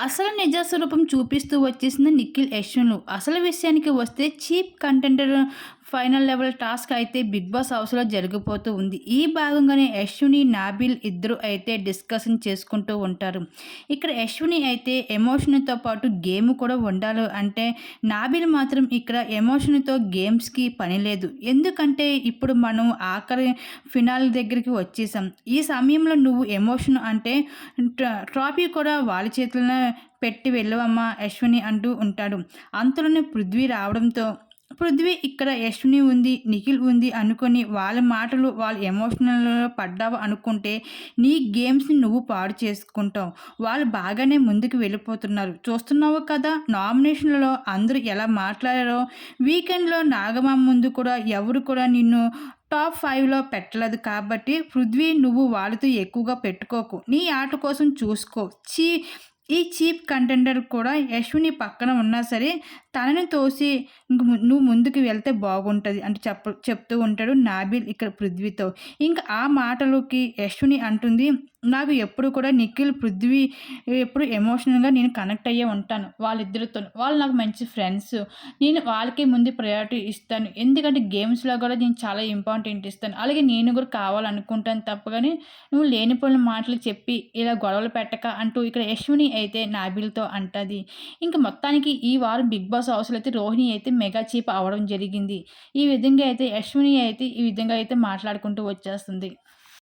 అసలు నిజ స్వరూపం చూపిస్తూ వచ్చేసింది నిఖిల్ యశ్వన్లు. అసలు విషయానికి వస్తే చీప్ కంటెంటర్ ఫైనల్ లెవెల్ టాస్క్ అయితే బిగ్ బాస్ హౌస్లో జరిగిపోతూ ఉంది. ఈ భాగంగానే యశ్విని నాబిల్ ఇద్దరు అయితే డిస్కషన్ చేసుకుంటూ ఉంటారు. ఇక్కడ యశ్విని అయితే ఎమోషన్తో పాటు గేమ్ కూడా ఉండాలి అంటే నాబిల్ మాత్రం ఇక్కడ ఎమోషన్తో గేమ్స్కి పని లేదు. ఎందుకంటే ఇప్పుడు మనం ఆఖరి ఫినాల్ దగ్గరికి వచ్చేసాం. ఈ సమయంలో నువ్వు ఎమోషన్ అంటే ట్రాఫీ కూడా వాళ్ళ చేతిలోనే పెట్టి వెళ్ళవమ్మా యశ్విని అంటూ ఉంటాడు. అంతలోనే పృథ్వీ రావడంతో పృథ్వీ ఇక్కడ యశ్విని ఉంది నిఖిల్ ఉంది అనుకొని వాళ్ళ మాటలు వాళ్ళ ఎమోషనల్లో పడ్డావు అనుకుంటే నీ గేమ్స్ని నువ్వు పాడు చేసుకుంటావు. వాళ్ళు బాగానే ముందుకు వెళ్ళిపోతున్నారు. చూస్తున్నావు కదా నామినేషన్లలో అందరూ ఎలా మాట్లాడారో. వీకెండ్లో నాగమ్మ ముందు కూడా ఎవరు కూడా నిన్ను టాప్ ఫైవ్లో పెట్టలేదు కాబట్టి పృథ్వీ నువ్వు వాళ్ళతో ఎక్కువగా పెట్టుకోకు. నీ ఆట కోసం చూసుకో. చీ ఈ చీప్ కంటెండర్ కూడా యశ్విని పక్కన ఉన్నా సరే తనని తోసి ఇంక నువ్వు ముందుకు వెళ్తే బాగుంటుంది అంటే చెప్ప చెప్తూ ఉంటాడు నాబిల్ ఇక్కడ పృథ్వీతో. ఇంకా ఆ మాటలోకి యశ్విని అంటుంది నాకు ఎప్పుడు కూడా నిఖిల్ పృథ్వీ ఎప్పుడు ఎమోషనల్గా నేను కనెక్ట్ అయ్యే ఉంటాను వాళ్ళిద్దరితో వాళ్ళు నాకు మంచి ఫ్రెండ్స్. నేను వాళ్ళకి ముందు ప్రయారిటీ ఇస్తాను. ఎందుకంటే గేమ్స్లో కూడా నేను చాలా ఇంపార్టెంట్ ఇస్తాను. అలాగే నేను కూడా కావాలనుకుంటాను తప్పగానే నువ్వు లేనిపోయిన మాటలు చెప్పి ఇలా గొడవలు పెట్టక అంటూ ఇక్కడ యశ్విని అయితే నాబిల్తో అంటుంది. ఇంకా మొత్తానికి ఈ వారం బిగ్ బాస్ హౌస్లో అయితే రోహిణి అయితే మెగా చీప్ అవడం జరిగింది. ఈ విధంగా అయితే అశ్విని అయితే ఈ విధంగా అయితే మాట్లాడుకుంటూ వచ్చేస్తుంది.